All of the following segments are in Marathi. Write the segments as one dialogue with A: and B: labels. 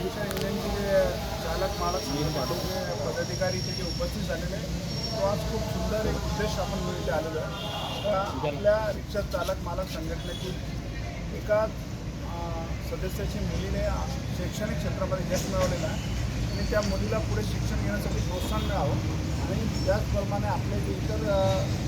A: त्यांच्या इंजिनचे जे चालक मालक संघटनेचे पदाधिकारी इथे जे उपस्थित झालेले तो आज खूप सुंदर एक उद्देश आपण इथे आलेलो आहे. आपल्या रिक्षा चालक मालक संघटनेतील एका सदस्याची मुलीने शैक्षणिक क्षेत्रामध्ये यश मिळवलेलं आहे. आणि त्या मुलीला पुढे शिक्षण घेण्यासाठी प्रोत्साहन मिळावं आणि त्याचप्रमाणे आपले जे इतर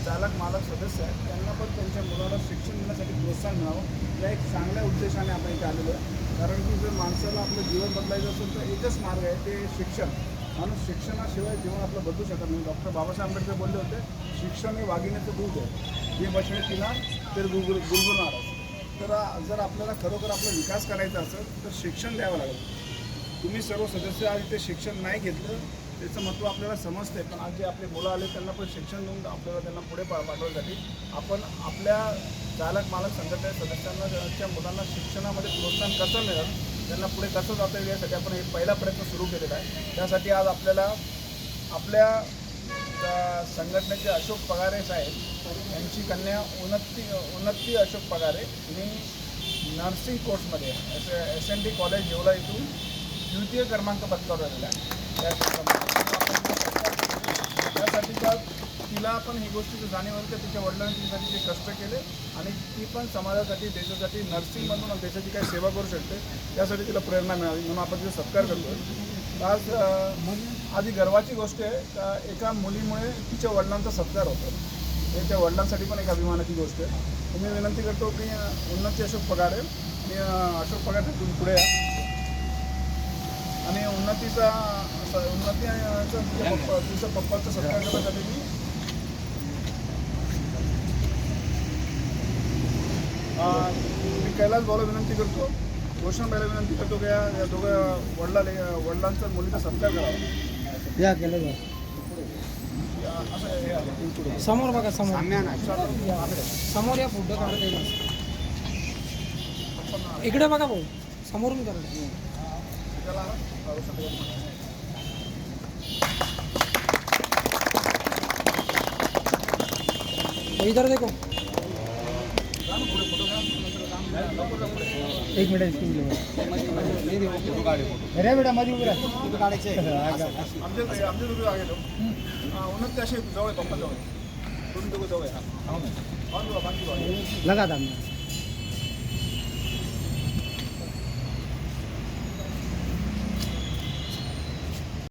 A: चालक मालक सदस्य आहेत त्यांना पण त्यांच्या मुलाला शिक्षण घेण्यासाठी प्रोत्साहन मिळावं या एक चांगल्या उद्देशाने आपण इथे आलेलो आहे. कारण की जर माणसाला आपलं जीवन बदलायचं असेल तर एकच मार्ग आहे ते शिक्षण. माणूस शिक्षणाशिवाय जीवन आपलं बदलू शकत नाही. डॉक्टर बाबासाहेब आंबेडकर बोलले होते शिक्षण हे वाघिण्याचं दूध आहे. जे बसणे तिला तर गुरगुर गुरगुरणार तर जर आपल्याला खरोखर आपला विकास करायचा असेल तर शिक्षण द्यावं लागेल. तुम्ही सर्व सदस्य आज इथे शिक्षण नाही घेतलं त्याचं महत्त्व आपल्याला समजते पण आज जे आपले मुलं आले त्यांना पण शिक्षण देऊन आपल्याला त्यांना पुढे पा पाठवण्यासाठी आपण आपल्या चालक मालक संघटने सदस्यांना मुलांना शिक्षणामध्ये प्रोत्साहन कसं मिळेल त्यांना पुढे कसं जाता येईल यासाठी आपण एक पहिला प्रयत्न सुरू केलेला आहे. त्यासाठी आज आपल्याला आपल्या संघटनेचे अशोक पगारे साहेब यांची कन्या उन्नती उन्नती अशोक पगारे. मी नर्सिंग कोर्समध्ये S S N D college Yeola इथून द्वितीय क्रमांक पत्करलेला आहे. त्या त्यासाठी तिला पण ही गोष्टीची जाणीव होती तिच्या वडिलांनी तिच्यासाठी कष्ट केले आणि ती पण समाजासाठी देशासाठी नर्सिंग म्हणून देशाची काही सेवा करू शकते त्यासाठी तिला प्रेरणा मिळावी म्हणून आपण तिचा सत्कार करतो आज आधी गर्वाची गोष्ट आहे का एका मुलीमुळे तिच्या वडिलांचा सत्कार होतो. हे त्या वडिलांसाठी पण एक अभिमानाची गोष्ट आहे. मी विनंती करतो की उन्नती अशोक पगारे मी अशोक पगार तुम्ही पुढे या. उन्नतीचा स- उन्नती तिच्या पप्पाचा सत्कार करण्यासाठी मी मी कैलास भाऊला विनंती करतो रोशन भाईला विनंती करतो की या या दोघं वडिला वडिलांचा मुलीचा सत्कार करावा
B: या केलं. समोर बघा समोर. समोर या फोटो काढता येईल इकडे बघा भाऊ समोरून करा.
A: त्याला रोशन भाई
B: तो इधर देखो एक मिनिट इसको भी लो. अरे बेटा मध्ये उभं राहा.
A: आमचे